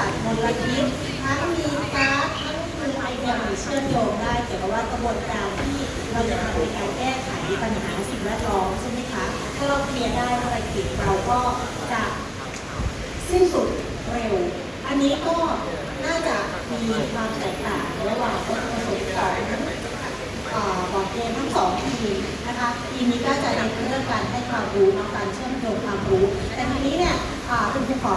จัดมลพิษทั้งมีก๊าซทั้งมีไอเดียมือเชื่อมโยงได้เกี่ยวกับว่ากระบวนการที่เราจะทำในการแก้ไขปัญหาสิ่งแวดล้อมใช่ไหมคะถ้าเราเคลียร์ได้ว่าอะไรผิดเราก็จะสิ้นสุดเร็ว อันนี้ก็น่าจะมีความแตกต่างระหว่างวัตถุประสงค์ของบอร์ดเกมทั้งสองทีมนะคะทีมนี้ก็จะเน้นเรื่องการให้ความรู้นาะการเชื่อมโยงความรู้ แต่ทีนี้เนี่ย อ่าคุณครูขอ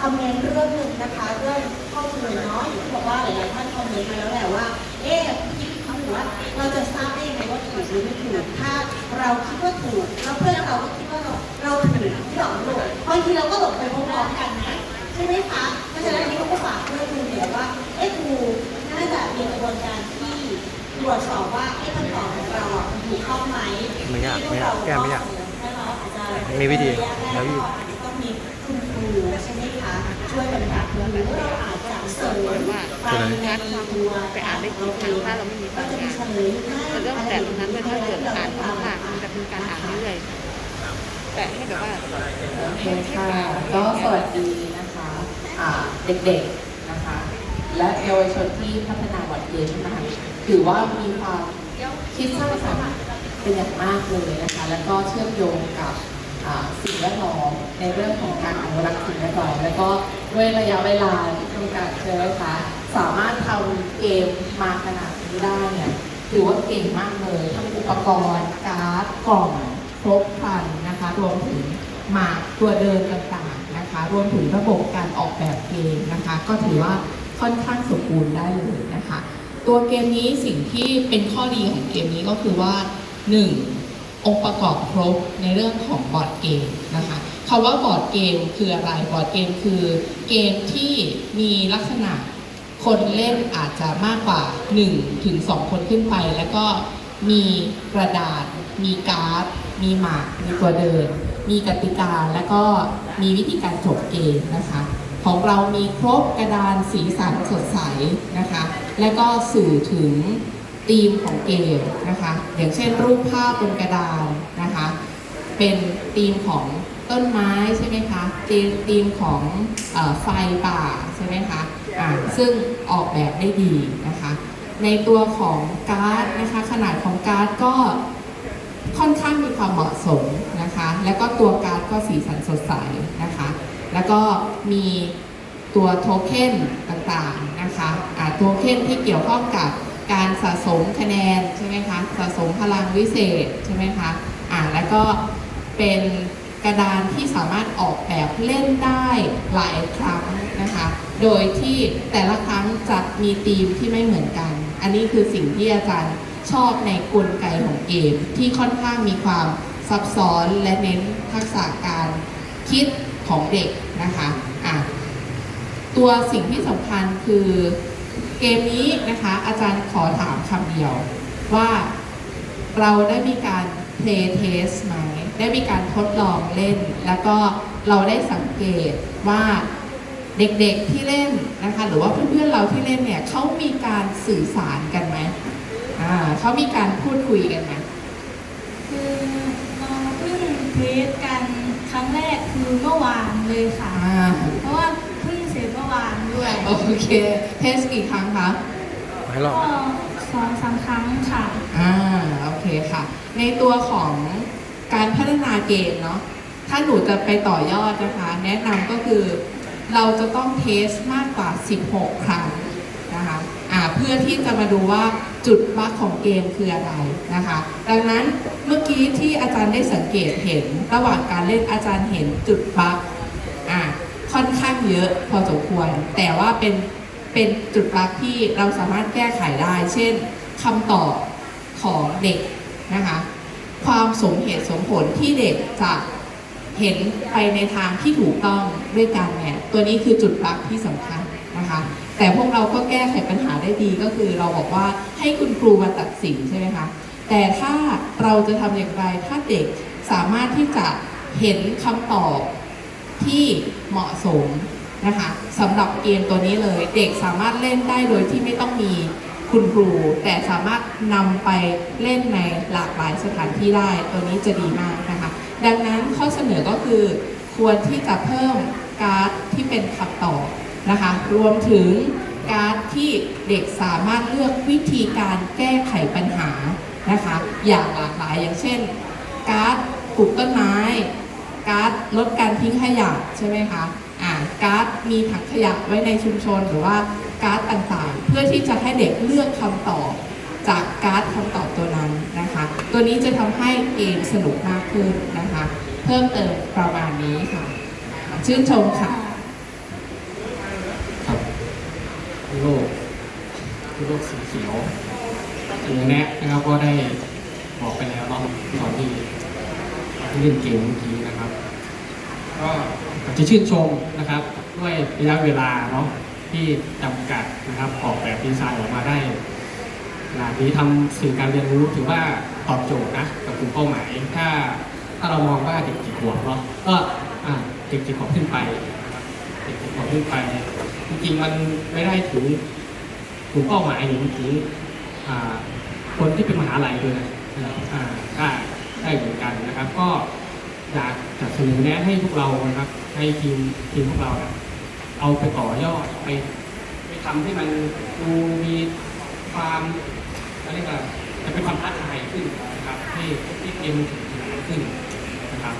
คอมเมนต์เรื่องหนึ่งนะคะเรื่องข้อมูลเนาะอย่างที่บอกว่าหลายๆท่านคอมเมนต์มาแล้วแหละว่า เอ๊ะคิดเขาถือว่าเราจะทราบได้ยังไงว่าถูกหรือไม่ถูกถ้าเราคิดว่าถูกแล้วเพื่อนเราก็คิดว่าเราเราถูกที่หลอกลวงบางทีเราก็หลงไปพร้อมๆกันนะใช่ไหมคะเพราะฉะนั้นอันนี้เขาก็ฝากเพื่อนครูเดี๋ยวว่าเอ๊ะครูน่าจะมีกระบวนการที่ตรวจสอบว่าไอ้คำตอบของเราอะมันถูกต้องไหมไม่ยากไม่ยากแก้ไม่ยากถ้าเราอาจจะมีวิธีแยกแล้ววิธี ต้องมีคุณครูใช่ไหมคะช่วยกันแบบหรือว่าเราอาจจะเสริมว่าไปในตัวไปอ่านได้กี่ครั้งถ้าเราไม่มีก็บางานเฉลยให้แต่เรื่องแต่ตรงนั้นเลยถ้าเกิดอ่านมากๆมันจะเป็นการอ่านเรื่อยแต่ให้แบบว่าโอเคค่ะก็สวัสดีนะคะเด็กๆนะคะ และเยาวชนที่พัฒนาบอร์ดเกมนะคะถือว่ามีความคิดสร้างสรรค์เป็นอย่างมากเลยนะคะ แล้วก็เชื่อมโยงกับ สิ่งแวดล้อมในเรื่องของการอนุรักษ์สิ่งแวดล้อมแล้วก็ด้วยระยะเวลาที่จำกัดใช่ไหมคะสามารถทำเกมมาขนาดนี้ได้เนี่ยถือว่าเก่งมากเลยทั้งอุปกรณ์การ์ดกล่องครบครันนะคะรวมถึงหมากตัวเดินต่างๆนะคะ รวมถึงระบบการออกแบบเกมนะคะ ก็ถือว่าค่อนข้างสมบูรณ์ได้เลยนะคะ ตัวเกมนี้สิ่งที่เป็นข้อดีของเกมนี้ก็คือว่า 1. องค์ประกอบครบในเรื่องของบอร์ดเกมนะคะคำว่าบอร์ดเกมคืออะไร บอร์ดเกมคือเกมที่มีลักษณะคนเล่นอาจจะมากกว่า1ถึง2คนขึ้นไป แล้วก็มีกระดาษ มีการ์ด มีหมาก มีตัวเดิน มีกติกา แล้วก็มีวิธีการจบเกมนะคะ ของเรามีครบกระดานสีสันสดใสนะคะ แล้วก็สื่อถึง ธีมของเกมนะคะ อย่างเช่นรูปภาพบนกระดานนะคะ เป็นธีมของต้นไม้ใช่ไหมคะธีมธีมของอไฟป่าใช่ไหมคะอ่าซึ่งออกแบบได้ดีนะคะ ในตัวของการ์ดนะคะ ขนาดของการ์ดก็ค่อนข้างมีความเหมาะสมนะคะ แล้วก็ตัวการ์ดก็สีสันสดใสนะคะ แล้วก็มีตัวโทเค็นต่างๆนะคะอ่าโทเค็นที่เกี่ยวข้องกับ การสะสมคะแนนใช่ไหมคะสะสมพลังวิเศษใช่ไหมคะอ่าแล้วก็เป็นกระดานที่สามารถออกแบบเล่นได้หลายครั้งนะคะ โดยที่แต่ละครั้งจะมีธีมที่ไม่เหมือนกัน อันนี้คือสิ่งที่อาจารย์ชอบในกลไกของเกม ที่ค่อนข้างมีความซับซ้อนและเน้นทักษะการคิดของเด็กนะคะอะตัวสิ่งที่สำคัญคือ เกมนี้นะคะอาจารย์ขอถามคำเดียวว่าเราได้มีการ play test ไหม ได้มีการทดลองเล่น แล้วก็เราได้สังเกตว่าเด็กๆที่เล่นนะคะ หรือว่าเพื่อนๆเราที่เล่นเนี่ยเขามีการสื่อสารกันไหมอ่าเขามีการพูดคุยกันไหมคือเราเพิ่งเทสกันครั้งแรกคือเมื่อวานเลยค่ะอ่าเพราะว่า โอเคเทสกี่ครั้งคะให้รอบก็สองสามครั้งค่ะอ่าโอเคค่ะ ในตัวของการพัฒนาเกมเนาะถ้าหนูจะไปต่อยอดนะคะ แนะนำก็คือเราจะต้องเทสมากกว่า 16 ครั้งนะคะอ่าเพื่อที่จะมาดูว่าจุดบั๊กของเกมคืออะไรนะคะ ดังนั้นเมื่อกี้ที่อาจารย์ได้สังเกตเห็น ระหว่างการเล่นอาจารย์เห็นจุดบั๊กอ่าค่อนข้าง เยอะพอสมควร แต่ว่าเป็นเป็นจุดบั๊กที่เราสามารถแก้ไขได้ เช่นคำตอบของเด็กนะคะความสมเหตุสมผลที่เด็กจะเห็นไปในทางที่ถูกต้องด้วยกันเนี่ยตัวนี้คือจุดลักที่สำคัญนะคะแต่พวกเราก็แก้ไขปัญหาได้ดีก็คือเราบอกว่าให้คุณครูมาตัดสินใช่ไหมคะแต่ถ้าเราจะทำอย่างไรถ้าเด็กสามารถที่จะเห็นคำตอบที่เหมาะสม นะคะสำหรับเกมตัวนี้เลยเด็กสามารถเล่นได้โดยที่ไม่ต้องมีคุณครู แต่สามารถนำไปเล่นในหลากหลายสถานที่ได้ตัวนี้จะดีมากนะคะ ดังนั้นข้อเสนอก็คือ ควรที่จะเพิ่มการ์ดที่เป็นคำตอนะคะ รวมถึงการดที่เด็กสามารถเลือกวิธีการแก้ไขปัญหานะคะ อย่างหลากหลายอย่างเช่น การ์ดปลูกต้นไม้ การ์ดลดการทิ้งขยะใช่ไหมคะ การ์ดมีถังขยะไว้ในชุมชน หรือว่าการ์ดต่างๆ เพื่อที่จะให้เด็กเลือกคำตอบจากการ์ดคำตอบตัวนั้นนะคะ ตัวนี้จะทำให้เกมสนุกมากขึ้นนะคะ เพิ่มเติมประมาณนี้ค่ะ ชื่นชมค่ะ ครับโลกโลกสีเขียวอย่างแนะนะครับก็ได้บอกไปแล้วนาะตอนที่เล่นเกมเมื่อกี้นะครับ ก็จะชื่นชมนะครับด้วยระยะเวลาเนาะที่จำกัดนะครับออกแบบดีไซน์ออกมาได้ขนาดนี้ทำสื่อการเรียนรู้ถือว่าตอบโจทย์นะกับกลุ่มเป้าหมาย ถ้าถ้าเรามองว่าเด็กกี่ขวบเนาะก็อ่าเด็กกี่ขวบขึ้นไปเด็กของขึ้นไปจริงๆมันไม่ได้ถึงกลุ่มเป้าหมายหรือถึงอ่คนที่เป็นมหาลัยด้วยนะอ่าได้ได้เหมือนกันนะครับ ก็ อยากจะเสนอแนะให้พวกเรานะครับ ให้ทีมทีมพวกเราเนี่ยเอาไปต่อยอดไปไปทำให้มันดูมีความอะไรยกว่าจะเป็นความท้าทายขึ้นนะครับให้ให้เกมถึงขนาดขึ้นนะครับ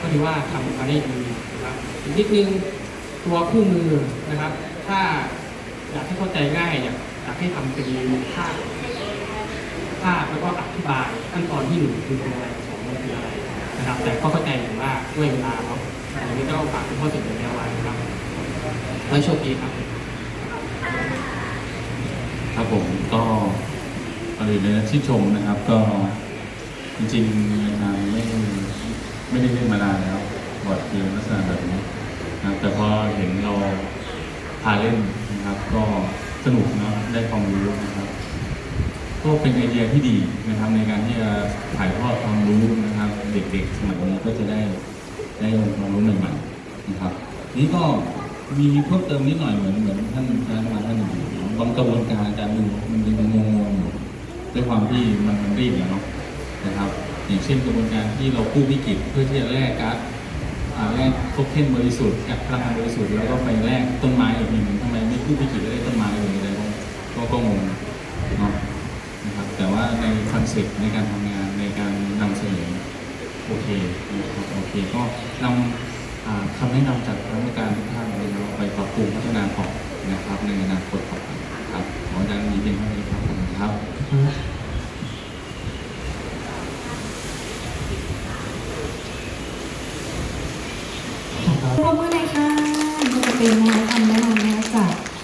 ก็ถือว่าทำมาได้ดีนะครับอีกนิดนึงตัวคู่มือนะครับ ถ้าอยากให้เข้าใจง่ายอยากอยากให้ทำเป็นภาพภาพแล้วก็อธิบายขั้นตอนที่หนึ่งคืออะไรสองคืออะไร นะครับ แต่ก็เข้าใจอยู่ว่าด้วยเวลาเนาะอันนี้ก็ฝากคุณพ่อเสนอแนวไว้นะครับและโชคดีครับ ครับผมก็ก่อนอื่นเลยนะที่ชมนะครับ ก็จริงๆอ่าไม่ไม่ได้เล่นมานานแล้วบอร์ดเกมลักษณะแบบนี้นะแต่พอเห็นเราพาเล่นนะครับ ก็สนุกเนาะได้ความรู้นะครับ ก็เป็นไอเดียที่ดีนะครับในการที่จะถ่ายทอดความรู้นะครับ เด็กๆ สมัยนี้ก็จะได้ได้ความรู้ใหม่ๆนะครับ นี่ก็มีเพิ่มเติมนิดหน่อยเหมือนเหมือนท่านท่านมาท่านหนึ่งบางกระบวนการการดูมันยังงงๆด้วยความที่มันมันรีบอะเนาะนะครับ อย่างเช่นกระบวนการที่เรากู้วิกฤตเพื่อที่จะแลกการ์ดแลกโทเค็นบริสุทธิ์กับพลังงานบริสุทธิ์แล้วก็ไปแลกต้นไม้อีกหนึ่งทำไมไม่กู้วิกฤตแล้วได้ต้นไม้เลยอะไรก็ก็ก็งงเนาะ นะครับแต่ว่าในคอน เซ็ปต์ในการทำงานในการนำเสนอโอเคนะครับโอเคก็นำคำแนะนำจากคณะกรรมการทุกท่านนะครับไปปรับปรุงพัฒนาต่อ